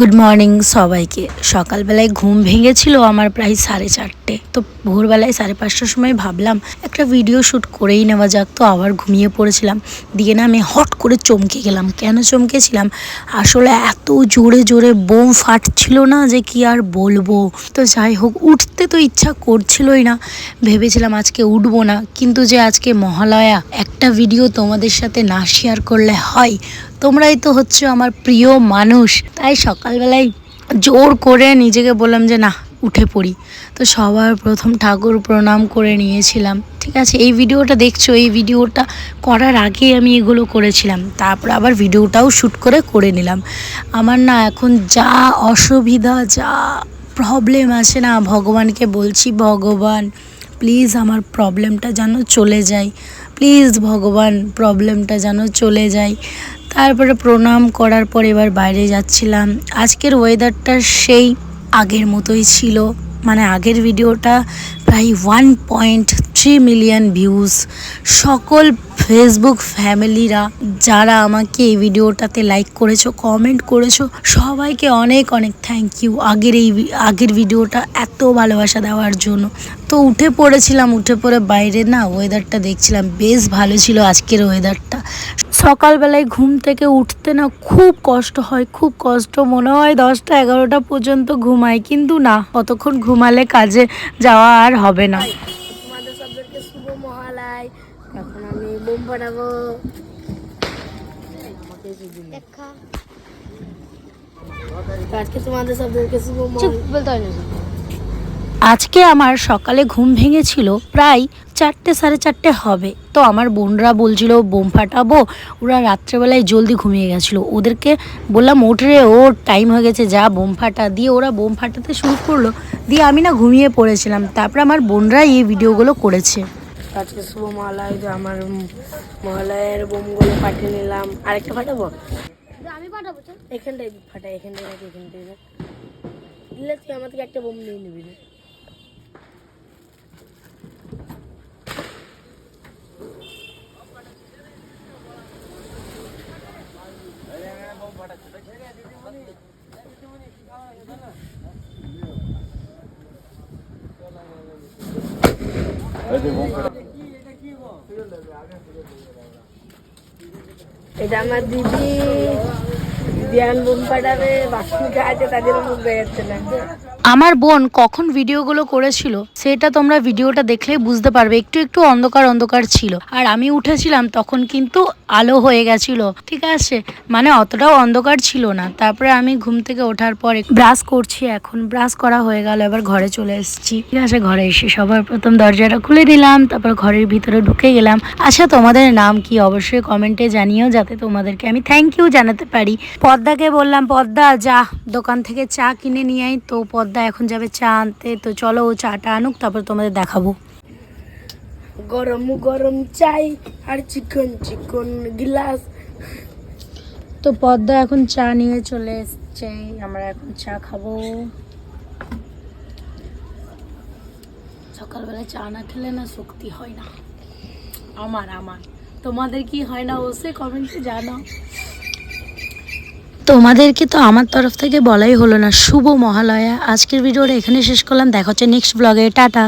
Good morning সবাইকে। সকালবেলায় ঘুম ভেঙেছিল আমার প্রায় সাড়ে চারটে। তো ভোরবেলায় সাড়ে পাঁচটার সময় ভাবলাম, একটা ভিডিও শ্যুট করেই নেওয়া যাক। তো আবার ঘুমিয়ে পড়েছিলাম। দিয়ে না আমি হট করে চমকে গেলাম। কেন চমকেছিলাম? আসলে এত জোরে জোরে বোম ফাটছিল না যে কি আর বলব। তো যাই হোক, উঠতে তো ইচ্ছা করছিলই না। ভেবেছিলাম আজকে উঠবো না। কিন্তু যে আজকে মহালয়া, একটা ভিডিও তোমাদের সাথে না শেয়ার করলে হয়। তোমরাই তো হচ্ছে আমার প্রিয় মানুষ। তাই সকালবেলায় জোর করে নিজেকে বললাম যে না উঠে পড়ি। তো সবার প্রথম ঠাকুর প্রণাম করে নিয়েছিলাম। ঠিক আছে, এই ভিডিওটা দেখছ, এই ভিডিওটা করার আগে আমি এগুলো করেছিলাম। তারপর আবার ভিডিওটাও শ্যুট করে করে নিলাম। আমার না এখন যা অসুবিধা, যা প্রবলেম আছে না, ভগবানকে বলছি, ভগবান প্লিজ আমার প্রবলেমটা যেন চলে যায়। প্লিজ ভগবান প্রবলেমটা যেন চলে যায়। তারপরে প্রণাম করার পর এবার বাইরে যাচ্ছিলাম। আজকের ওয়েদারটা সেই আগের মতোই ছিল। মানে আগের ভিডিওটা প্রায় one point three million views সকল ফেসবুক ফ্যামিলিরা যারা আমাকে এই ভিডিওটাতে লাইক করেছ কমেন্ট করেছ, সবাইকে অনেক অনেক থ্যাংক ইউ আগের এই আগের ভিডিওটা এত ভালোবাসা দেওয়ার জন্য। তো উঠে পড়েছিলাম, উঠে পড়ে বাইরে না ওয়েদারটা দেখছিলাম, বেশ ভালো ছিল আজকের ওয়েদারটা সকালবেলায় ঘুম থেকে উঠতে না খুব কষ্ট হয়, খুব কষ্ট, মনে হয় দশটা এগারোটা পর্যন্ত ঘুমাই, কিন্তু না কতক্ষণ ঘুমালে কাজে যাওয়া আর হবে না তোমাদের সবাইকে শুভ মহালয় এখন আজকে তোমাদের সবাইকে শুভ বলতে হয় না। আজকে আমার সকালে ঘুম ভেঙেছিল প্রায় চারটে সাড়ে চারটে হবে। তো আমার বোনরা বলছিল বোম ফাটাবো। ওরা রাত্রেবেলায় জলদি ঘুমিয়ে গেছিল। ওদেরকে বললাম ওঠ রে ওর টাইম হয়ে গেছে যা বোম ফাটা। দিয়ে ওরা বোম ফাটাতে শুরু করল। দিয়ে আমি না ঘুমিয়ে পড়েছিলাম। তারপরে আমার বোনরা এই ভিডিওগুলো করেছে। আজকে শুভ মহালয় যে আমার মহালয়ের বোমগুলো পাঠিয়ে নিলাম। আরেকটা ফাটাবো আমি পাঠাবো তো এখানটায় ফাটাই এখানটায় রাখি এখানটায় রাখ। দিলে তুই আমার থেকে একটা বোম নিয়ে নিবি রে এটা আমার দিদি দিদি এখন বোম ফাটাবে বাসনটা আছে তাদের মুখ বেড়াচ্ছে না আমার বোন কখন ভিডিওগুলো করেছিল, সেটা তোমরা ভিডিওটা দেখলে বুঝতে পারবে। একটু একটু অন্ধকার অন্ধকার ছিল। আর আমি উঠেছিলাম, তখন কিন্তু আলো হয়ে গেছিল। ঠিক আছে? মানে অতটাও অন্ধকার ছিল না। তারপরে আমি ঘুম থেকে ওঠার পর ব্রাশ করছি, এখন ব্রাশ করা হয়ে গেল। এবার ঘরে চলে এসেছি। ঠিক আছে? ঘরে এসে সবার প্রথম দরজাটা খুলে দিলাম তারপর ঘরের ভিতরে ঢুকে গেলাম। আচ্ছা তোমাদের নাম কি? অবশ্যই কমেন্টে জানিও, যাতে তোমাদেরকে আমি থ্যাংক ইউ জানাতে পারি। পদ্মাকে বললাম, পদ্মা, যা। দোকান থেকে চা কিনে নিয়ে তো পদ্মা এখন যাবে চা আনতে। তো চলো ও চাটা আনুক তারপর তোমাদের দেখাবো। গরম গরম চাই আর চিকন চিকন গ্লাস। তো পদ্মা এখন চা নিয়ে চলে এসছে। আমরা এখন চা খাব। সকালবেলা চা না খেলে না শক্তি হয় না। আমার আমার। তোমাদের কি হয় না অবশ্যই কমেন্টে জানাও। তোমাদেরকে তো আমার তরফ থেকে বলাই হলো না। শুভ মহালয়া। আজকের ভিডিওটা এখানে শেষ করলাম। দেখা হচ্ছে নেক্সট ব্লগে টাটা।